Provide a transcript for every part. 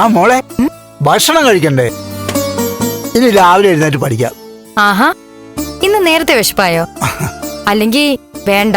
ആ മോളെ ഭക്ഷണം കഴിക്കണ്ടേ? ഇനി രാവിലെ എഴുന്നേറ്റ് പഠിക്കാം. ആഹാ ഇന്ന് നേരത്തെ വിശപ്പായോ? അല്ലെങ്കി വേണ്ട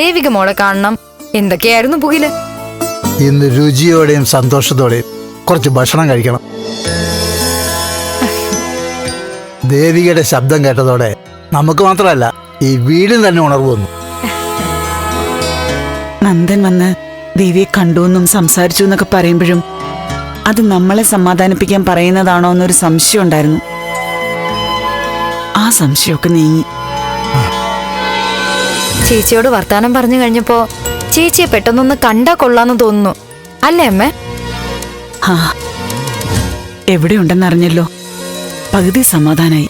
ദേവിക മോളെ കാണണം എന്തൊക്കെയായിരുന്നു പുകിൽ? ഇന്ന് രുചിയോടെയും സന്തോഷത്തോടെയും കുറച്ച് ഭക്ഷണം കഴിക്കണം. ദേവികയുടെ ശബ്ദം കേട്ടതോടെ നമുക്ക് മാത്രമല്ല ഈ വീടും തന്നെ ഉണർവ് വന്നു. നന്ദൻ വന്ന് ദേവിയെ കണ്ടു എന്നും സംസാരിച്ചു എന്നൊക്കെ പറയുമ്പോഴും അത് നമ്മളെ സമാധാനിപ്പിക്കാൻ പറയുന്നതാണോ എന്നൊരു സംശയം ഉണ്ടായിരുന്നു. ആ സംശയമൊക്കെ നീങ്ങി. ചേച്ചിയോട് വർത്താനം പറഞ്ഞു കഴിഞ്ഞപ്പോ ചേച്ചിയെ പെട്ടെന്നൊന്ന് കണ്ടാ കൊള്ളാന്ന് തോന്നുന്നു. അല്ലേ അമ്മേ? ഉണ്ടെന്ന് എവിടെയുണ്ടെന്നറിഞ്ഞല്ലോ. പകുതി സമാധാനായി.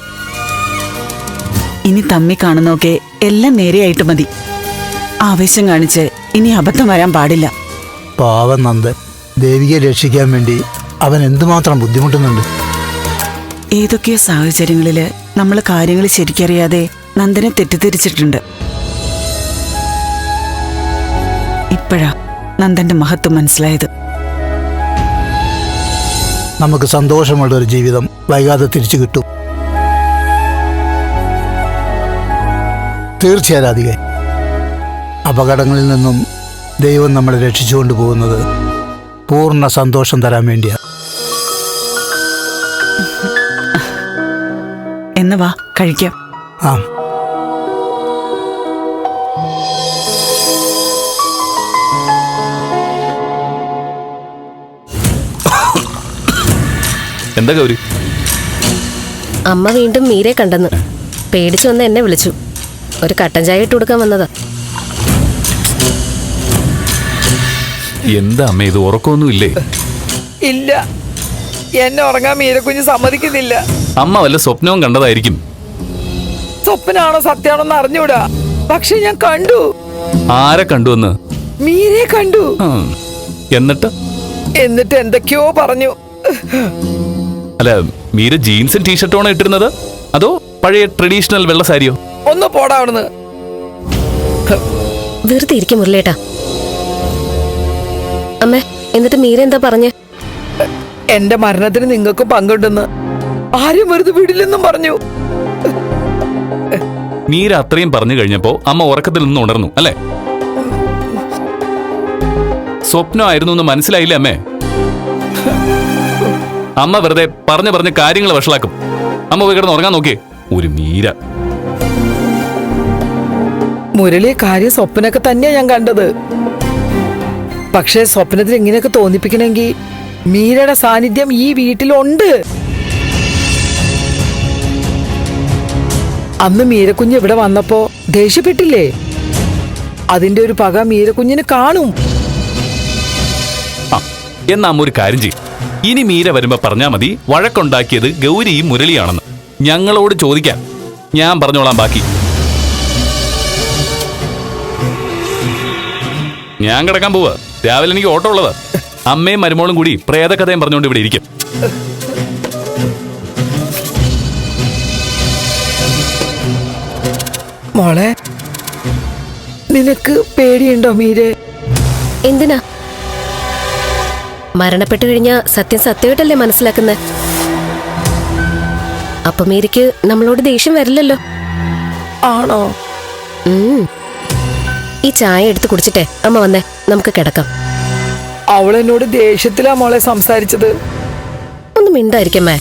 ഇനി തമ്മി കാണുന്നൊക്കെ എല്ലാം നേരെയായിട്ട് മതി. ആവേശം കാണിച്ച് ഇനി അബദ്ധം വരാൻ പാടില്ല. പാവം നന്ദൻ. ദേവികയെ രക്ഷിക്കാൻ വേണ്ടി അവൻ എന്തുമാത്രം ബുദ്ധിമുട്ടുന്നുണ്ട്? ഏതൊക്കെ സാഹചര്യങ്ങളിൽ നമ്മൾ കാര്യങ്ങൾ ശരിക്കറിയാതെ നന്ദനെ തെറ്റിദ്ധരിച്ചിട്ടുണ്ട്. ഇപ്പോഴാ നന്ദന്റെ മഹത്വം മനസ്സിലായത്. നമുക്ക് സന്തോഷമുള്ള ഒരു ജീവിതം വൈകാതെ തിരിച്ചു കിട്ടും. തീർച്ചയായും അപകടങ്ങളിൽ നിന്നും ദൈവം നമ്മളെ രക്ഷിച്ചുകൊണ്ട് പോകുന്നത് പൂർണ സന്തോഷം തരാൻ വേണ്ടിയാണ് എന്ന് വാ കഴിക്കാം. ആ. എന്താ ഗൗരി? അമ്മ വീണ്ടും മീരെ കണ്ടെന്ന്. പേടിച്ചു വന്ന് എന്നെ വിളിച്ചു. ഒരു കട്ടൻ ചായ ഇട്ട് കൊടുക്കാൻ വന്നതാ. എന്താ അമ്മ ഇത് ഉറക്കമൊന്നുമില്ലേ? ഇല്ല. എന്നെ ഉറങ്ങാൻ മീരക്കുഞ്ഞ് സമ്മതിക്കുന്നില്ല. അമ്മ വല്ല സ്വപ്നവും കണ്ടതായിരിക്കും. സ്വപ്നാണോ സത്യാണോ എന്ന് അറിഞ്ഞൂടാ. പക്ഷെ ഞാൻ കണ്ടു. ആരെ കണ്ടു എന്ന്? മീരെ കണ്ടു. എന്നിട്ട്? എന്നിട്ട് എന്തൊക്കെയോ പറഞ്ഞു. അല്ല മീര ജീൻസും ടീഷർട്ടും ആണോ ഇട്ടിരുന്നത്? അതോ പഴയ ട്രഡീഷണൽ വെള്ള സാരിയോ? ഒന്ന് പോടാ അവിടുന്ന്. വെറുതെ ഇരിക്കും മുരളേട്ടാ അമ്മേ എന്നിട്ട് മീര എന്താ പറഞ്ഞേ? എന്റെ മരണത്തിന് നിങ്ങൾക്ക് പങ്കുണ്ടെന്ന് ആരും വെറുതെ വിടില്ലെന്നും പറഞ്ഞു. മീര അത്രയും പറഞ്ഞു കഴിഞ്ഞപ്പോ അമ്മ ഉറക്കത്തിൽ നിന്ന് ഉണർന്നു അല്ലേ? സ്വപ്നമായിരുന്നു എന്ന് മനസ്സിലായില്ല അമ്മേ? അമ്മ വെറുതെ പറഞ്ഞു പറഞ്ഞ് കാര്യങ്ങൾ വഷളാക്കും. അമ്മ പോയി കിടന്ന് ഉറങ്ങാൻ നോക്കിയേ. ഒരു മീര. മുരളി കാര്യം സ്വപ്നൊക്കെ തന്നെയാ ഞാൻ കണ്ടത്. പക്ഷേ സ്വപ്നത്തിൽ ഇങ്ങനെയൊക്കെ തോന്നിപ്പിക്കണമെങ്കിൽ മീരയുടെ സാന്നിധ്യം ഈ വീട്ടിലുണ്ട്. അന്ന് മീരക്കുഞ്ഞ് ഇവിടെ വന്നപ്പോ ദേഷ്യപ്പെട്ടില്ലേ? അതിന്റെ ഒരു പക മീരക്കുഞ്ഞിന് കാണും. എന്നാ ഒരു കാര്യം ചെയ്യും. ഇനി മീര വരുമ്പോ പറഞ്ഞാ മതി വഴക്കുണ്ടാക്കിയത് ഗൗരിയും മുരളിയാണെന്ന്. ഞങ്ങളോട് ചോദിക്കാൻ ഞാൻ പറഞ്ഞോളാം ബാക്കി. ഞാൻ കിടക്കാൻ പോവാ. രാവിലെ എനിക്ക് ഓട്ടോ ഉള്ളത്. അമ്മയും മരുമോളും കൂടി പ്രേതകഥയും പറഞ്ഞുകൊണ്ട് ഇവിടെ ഇരിക്കും. മോളെ നിനക്ക് പേടിയുണ്ടോ മീരെ? എന്തിനാ? മരണപ്പെട്ടു കഴിഞ്ഞ സത്യം സത്യമായിട്ടല്ലേ മനസ്സിലാക്കുന്നത് അപ്പൊ മീരയ്ക്ക് നമ്മളോട് ദേഷ്യം വരില്ലല്ലോ? ആണോ? ഉം. ഈ ചായ എടുത്ത് കുടിച്ചിട്ടെ. അമ്മ വന്നേ നമുക്ക് കിടക്കാം. അവൾ എന്നോട് ദേഷ്യത്തിലാ മോളെ സംസാരിച്ചത്. ഒന്ന് മിണ്ടായിരിക്കമ്മേ